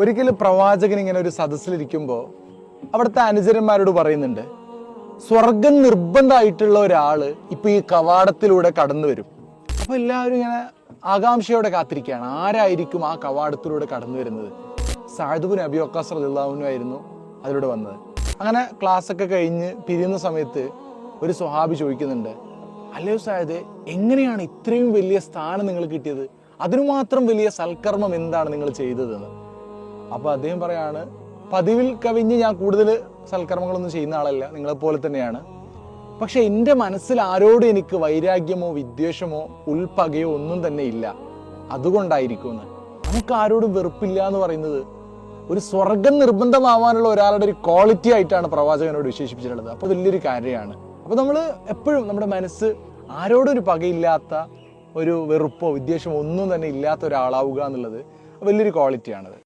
ഒരിക്കലും പ്രവാചകൻ ഇങ്ങനെ ഒരു സദസ്സിലിരിക്കുമ്പോൾ അവിടുത്തെ അനുചരന്മാരോട് പറയുന്നുണ്ട് സ്വർഗം നിർബന്ധമായിട്ടുള്ള ഒരാൾ ഇപ്പൊ ഈ കവാടത്തിലൂടെ കടന്നു വരും. അപ്പൊ എല്ലാവരും ഇങ്ങനെ ആകാംക്ഷയോടെ കാത്തിരിക്കുകയാണ്. ആരായിരിക്കും ആ കവാടത്തിലൂടെ കടന്നു വരുന്നത്? സാഹിദുബിൻ അബി ഒക്കാസ് ആയിരുന്നു അതിലൂടെ വന്നത്. അങ്ങനെ ക്ലാസ് ഒക്കെ കഴിഞ്ഞ് പിരിയുന്ന സമയത്ത് ഒരു സ്വഹാബി ചോദിക്കുന്നുണ്ട് അല്ലയോ സാഹിദ് എങ്ങനെയാണ് ഇത്രയും വലിയ സ്ഥാനം നിങ്ങൾ കിട്ടിയത്? അതിനു മാത്രം വലിയ സൽക്കർമ്മം എന്താണ് നിങ്ങൾ ചെയ്തതെന്ന്? അപ്പൊ അദ്ദേഹം പറയാണ് പതിവിൽ കവിഞ്ഞ് ഞാൻ കൂടുതൽ സൽക്കർമ്മങ്ങളൊന്നും ചെയ്യുന്ന ആളല്ല നിങ്ങളെ പോലെ തന്നെയാണ്. പക്ഷെ എന്റെ മനസ്സിൽ ആരോടും എനിക്ക് വൈരാഗ്യമോ വിദ്വേഷമോ ഉൾപ്പകയോ ഒന്നും തന്നെ ഇല്ല. അതുകൊണ്ടായിരിക്കുമെന്ന്. നമുക്ക് ആരോടും വെറുപ്പില്ല എന്ന് പറയുന്നത് ഒരു സ്വർഗം നിർബന്ധമാവാനുള്ള ഒരാളുടെ ഒരു ക്വാളിറ്റി ആയിട്ടാണ് പ്രവാചകനോട് വിശേഷിപ്പിച്ചിട്ടുള്ളത്. അപ്പോൾ വലിയൊരു കാര്യമാണ്. അപ്പോൾ നമ്മൾ എപ്പോഴും നമ്മുടെ മനസ്സ് ആരോടും ഒരു പകയില്ലാത്ത ഒരു വെറുപ്പോ വിദ്വേഷമോ ഒന്നും തന്നെ ഇല്ലാത്ത ഒരാളാവുക എന്നുള്ളത് വലിയൊരു ക്വാളിറ്റിയാണത്